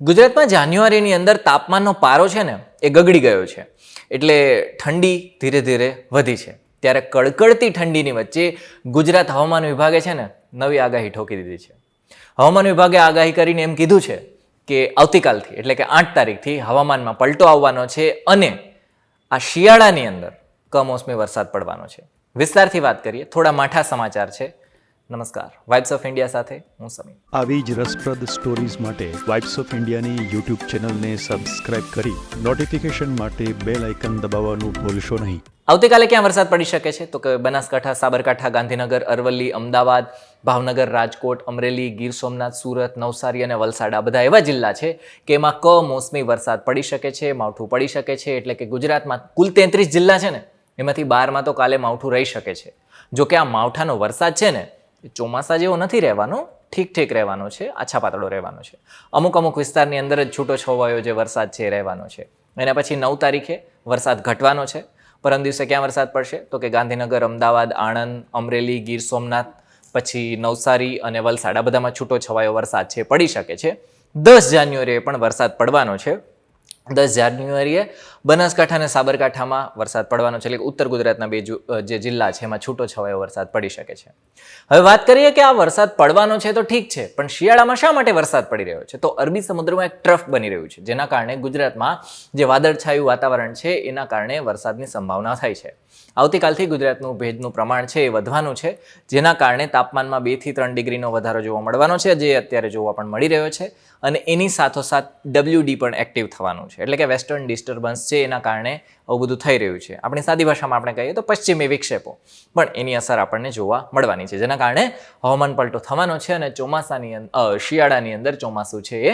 ગુજરાતમાં જાન્યુઆરીની અંદર તાપમાનનો પારો છે ને, એ ગગડી ગયો છે. એટલે ઠંડી ધીરે ધીરે વધી છે. ત્યારે કડકડતી ઠંડીની વચ્ચે ગુજરાત હવામાન વિભાગે છે ને, નવી આગાહી ઠોકી દીધી છે. હવામાન વિભાગે આગાહી કરીને એમ કીધું છે કે આવતીકાલથી, એટલે કે આઠ તારીખથી હવામાનમાં પલટો આવવાનો છે અને આ શિયાળાની અંદર કમોસમી વરસાદ પડવાનો છે. વિસ્તારથી વાત કરીએ, થોડા માઠા સમાચાર છે. નમસ્કાર. વાઇબ્સ ઓફ ઇન્ડિયા સાથે હું સમીર. આવી જ રસપ્રદ સ્ટોરીઝ માટે વાઇબ્સ ઓફ ઇન્ડિયાની યુટ્યુબ ચેનલને સબસ્ક્રાઇબ કરી નોટિફિકેશન માટે બેલ આઇકન દબાવવાનું ભૂલશો નહીં. આવતીકાલે ક્યાં વરસાદ પડી શકે છે? તો કે બનાસકાંઠા સાબરકાંઠા ગાંધીનગર અરવલ્લી અમદાવાદ ભાવનગર રાજકોટ અમરેલી ગીર સોમનાથ સુરત નવસારી અને વલસાડ આ બધા એવા જિલ્લા છે કે એમાં કમોસમી વરસાદ પડી શકે છે માવઠું પડી શકે છે એટલે કે ગુજરાતમાં કુલ તેત્રીસ જિલ્લા છે ને એમાંથી બારમાં તો કાલે માવઠું રહી શકે છે. જો કે આ માવઠાનો વરસાદ છે ને ચોમાસા જેવો નથી રહેવાનો, ઠીક ઠીક રહેવાનો છે, આછા પાતળો રહેવાનો છે. અમુક અમુક વિસ્તારની અંદર જ છૂટો છવાયો જે વરસાદ છે એ રહેવાનો છે. એના પછી નવ તારીખે વરસાદ ઘટવાનો છે. પરમ દિવસે ક્યાં વરસાદ પડશે? તો કે ગાંધીનગર, અમદાવાદ, આણંદ, અમરેલી, ગીર સોમનાથ, પછી નવસારી અને વલસાડ. આ બધામાં છૂટો છવાયો વરસાદ છે, પડી શકે છે. દસ જાન્યુઆરીએ પણ વરસાદ પડવાનો છે. દસ જાન્યુઆરીએ બનાસકાંઠા અને સાબરકાંઠામાં વરસાદ પડવાનો છે. એટલે ઉત્તર ગુજરાતના બે જે જિલ્લા છે, એમાં છૂટો છવાયો વરસાદ પડી શકે છે. હવે વાત કરીએ કે આ વરસાદ પડવાનો છે તો ઠીક છે, પણ શિયાળામાં શા માટે વરસાદ પડી રહ્યો છે? તો અરબી સમુદ્રમાં એક ટ્રફ બની રહ્યું છે, જેના કારણે ગુજરાતમાં જે વાદળછાયું વાતાવરણ છે, એના કારણે વરસાદની સંભાવના થાય છે. આવતીકાલથી ગુજરાતનું ભેજનું પ્રમાણ છે એ વધવાનું છે, જેના કારણે તાપમાનમાં બેથી ત્રણ ડિગ્રીનો વધારો જોવા મળવાનો છે, જે અત્યારે જોવા પણ મળી રહ્યો છે. અને એની સાથોસાથ ડબલ્યુડી પણ એક્ટિવ થવાનું છે. એટલે કે વેસ્ટર્ન ડિસ્ટર્બન્સ છે એના કારણે આવું બધું થઈ રહ્યું છે. આપણી સાદી ભાષામાં આપણે કહીએ તો પશ્ચિમી વિક્ષેપો. પણ એની અસર આપણને જોવા મળવાની છે. જેના કારણે હવામાન પલટો થવાનો છે અને ચોમાસાની શિયાળાની અંદર ચોમાસું છે એ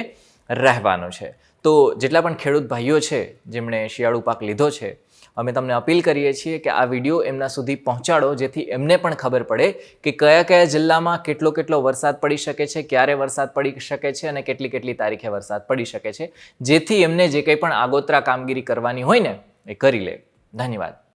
રહેવાનું છે. તો જેટલા પણ ખેડૂત ભાઈઓ છે, જેમણે શિયાળુ પાક લીધો છે અમે તમને અપીલ કરીએ છીએ કે આ વીડિયો એમના સુધી પહોંચાડો, જેથી એમને પણ ખબર પડે કે કયા કયા જિલ્લામાં કેટલો કેટલો વરસાદ પડી શકે છે, ક્યારે વરસાદ પડી શકે છે અને કેટલી કેટલી તારીખે વરસાદ પડી શકે છે. જેથી એમને જે કંઈ પણ આગોતરા કામગીરી કરવાની હોય ને, એ કરી લે. ધન્યવાદ.